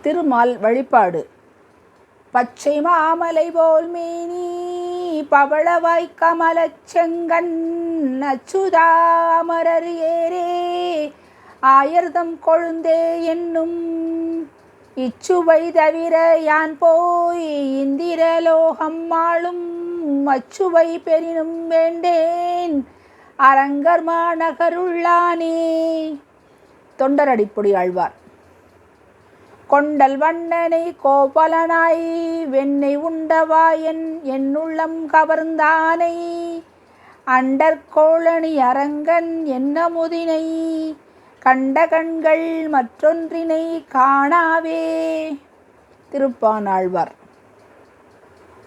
திருமால் வழிபாடு. பச்சை மாமலை போல் மேனி பவளவாய் கமலச் செங்கன் அச்சுதாமரர் ஏரே ஆயர்தம் கொழுந்தே என்னும் இச்சுவை தவிர யான் போய் இந்திரலோகம் ஆளும் அச்சுவை பெரினும் வேண்டேன். அரங்கர் மாநகருள்ளானே தொண்டரடிப்பொடி ஆழ்வார். கொண்டல் வண்ணனை கோபலனாய் வெண்ணை உண்டவா என் என்னுள்ளம் கவர்ந்தானை. அண்டற்கோளணி அரங்கன் என்ன முதினை கண்ட கண்கள் மற்றொன்றினை காணாவே. திருப்பானாழ்வார்.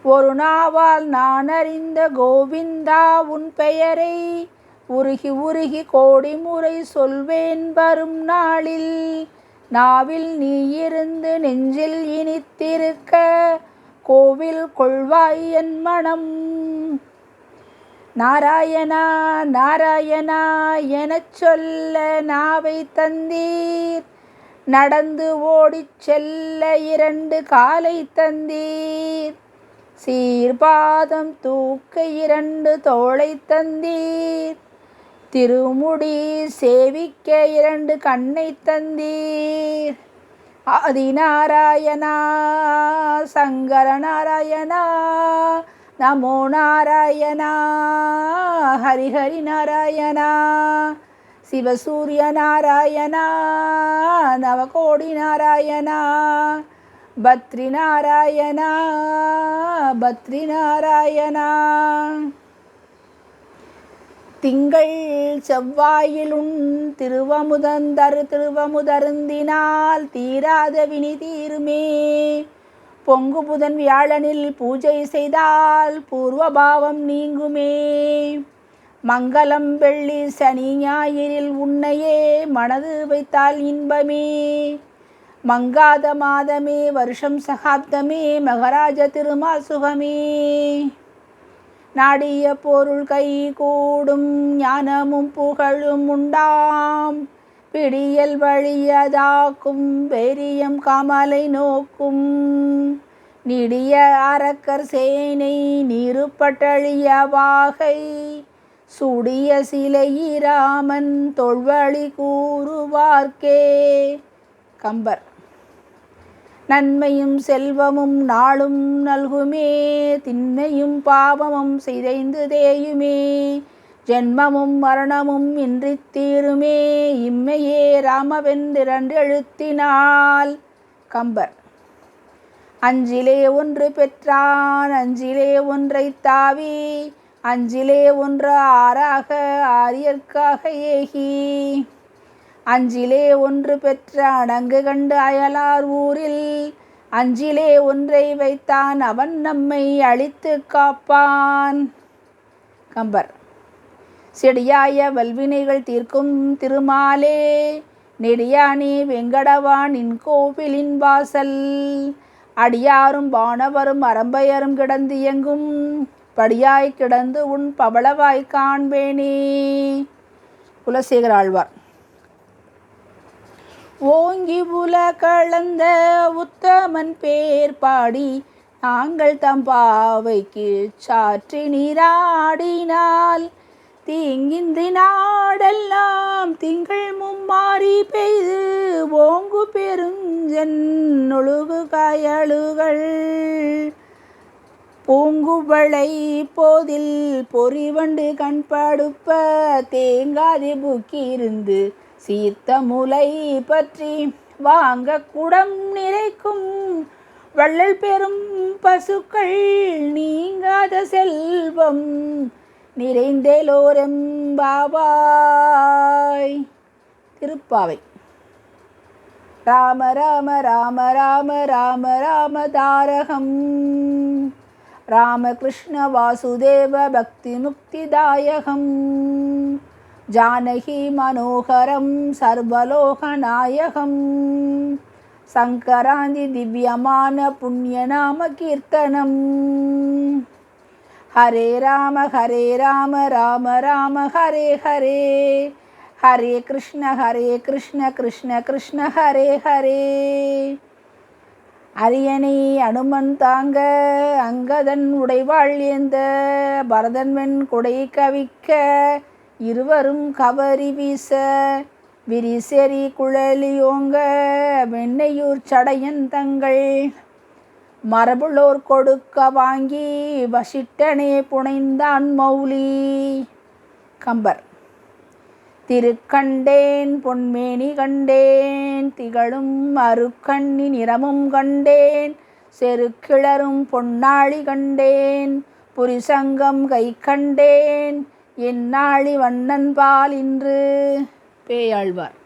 ஒரு நாவால் நான் அறிந்த கோவிந்தா உன் பெயரை உருகி உருகி கோடி முறை சொல்வேன் வரும் நாளில். நாவில் நீ இருந்து நெஞ்சில் இனித்திருக்க கோவில் கொள்வாய் என் மனம். நாராயணா நாராயணா எனச் சொல்ல நாவை தந்தீர். நடந்து ஓடிச் செல்ல இரண்டு காலை தந்தீர். சீர்பாதம் தூக்க இரண்டு தோளை தந்தீர். திருமுடி சேவிக்க இரண்டு கண்ணை தந்தீர். ஆதிநாராயணா சங்கர நாராயணா நமோ நாராயணா ஹரிஹரி நாராயணா சிவசூரிய நாராயணா நவகோடி நாராயணா பத்ரி நாராயணா பத்ரி நாராயணா திங்கள் செவ்வாயிலுண் திருவமுதந்தரு திருவமுதருந்தினால் தீராத வினி தீருமே. பொங்கு புதன் வியாழனில் பூஜை செய்தால் பூர்வபாவம் நீங்குமே. மங்களம் வெள்ளி சனி ஞாயிறில் உன்னையே மனது வைத்தால் இன்பமே. மங்காத மாதமே வருஷம் சகாப்தமே மகராஜ திருமால் சுகமே. நாடிய பொருள் கை கூடும் ஞானமும் புகழும் உண்டாம். பிடியல் வழியதாக்கும் பெரியம் கமலை நோக்கும். நிடிய அரக்கர் சேனை நிருப்பட்டழிய வாகை. சுடிய சிலையிராமன் தொல்வழி கூறுவார்க்கே. கம்பர். நன்மையும் செல்வமும் நாளும் நல்குமே திண்மையும் பாவமும் சிதைந்து தேயுமே. ஜென்மமும் மரணமும் இன்றி தீருமே இம்மையே ராமவென்றிரண்டு எழுத்தினால் கம்பர். அஞ்சிலே ஒன்று பெற்றான் அஞ்சிலே ஒன்றை தாவி அஞ்சிலே ஒன்று ஆறாக ஆரியர்க்காக ஏகி. அஞ்சிலே ஒன்று பெற்ற அடங்கு கண்டு அயலார் ஊரில் அஞ்சிலே ஒன்றை வைத்தான் அவன் நம்மை அழித்து காப்பான். கம்பர். செடியாய வல்வினைகள் தீர்க்கும் திருமாலே நெடியானே வெங்கடவானின் கோவிலின் வாசல். அடியாரும் வானவரும் அரம்பையரும் கிடந்து எங்கும் படியாய் கிடந்து உன் பவளவாய் காண்பேனே. குலசேகர ஆழ்வார். ஓங்கி புல கலந்த உத்தமன் பேர் பாடி நாங்கள் தம் பாவைக்கு சாற்றி நீராடினால். தீங்கின்றி நாடெல்லாம் திங்கள் மும்மாறி பெய்து ஓங்கு பெருஞ்சென் ஒழுகு காயழுகள் பூங்குவளை போதில் பொறிவண்டு கண்படுப்ப தேங்காதி புக்கியிருந்து சீத்த முலை பற்றி வாங்க குடம் நிறைக்கும். வள்ளல் பெரும் பசுக்கள் நீங்காத செல்வம் நிறைந்தேலோரெம்பாவாய் திருப்பாவை. ராம ராம ராம ராம ராம ராம தாரகம். ராமகிருஷ்ண வாசுதேவ பக்தி முக்திதாயகம் ஜானகி மனோகரம் சர்வலோகநாயகம். சங்கராந்தி திவ்யமான புண்ணியநாம கீர்த்தனம். ஹரே ராம ஹரே ராம ராம ராம ஹரே ஹரே. ஹரே கிருஷ்ண ஹரே கிருஷ்ண கிருஷ்ண கிருஷ்ண ஹரே ஹரே. அரியணை அனுமன் தாங்க அங்கதன் உடைவாள் ஏந்த பரதன் வெண் குடை கவிக்க இருவரும் கவரி வீச விரிசெறி குழலியோங்க வெண்ணையூர் சடையன் தங்கள் மரபுளோர் கொடுக்க வாங்கி வசிட்டனே புனைந்தான் மௌலி. கம்பர். திருக்கண்டேன் பொன்மேனி கண்டேன் திகழும் அருக்கண்ணி நிறமும் கண்டேன் செருக்கிளரும் பொன்னாழி கண்டேன் புரிசங்கம் கை கண்டேன் என்னாழி வண்ணன் பால் இன்று. பேயாழ்வார்.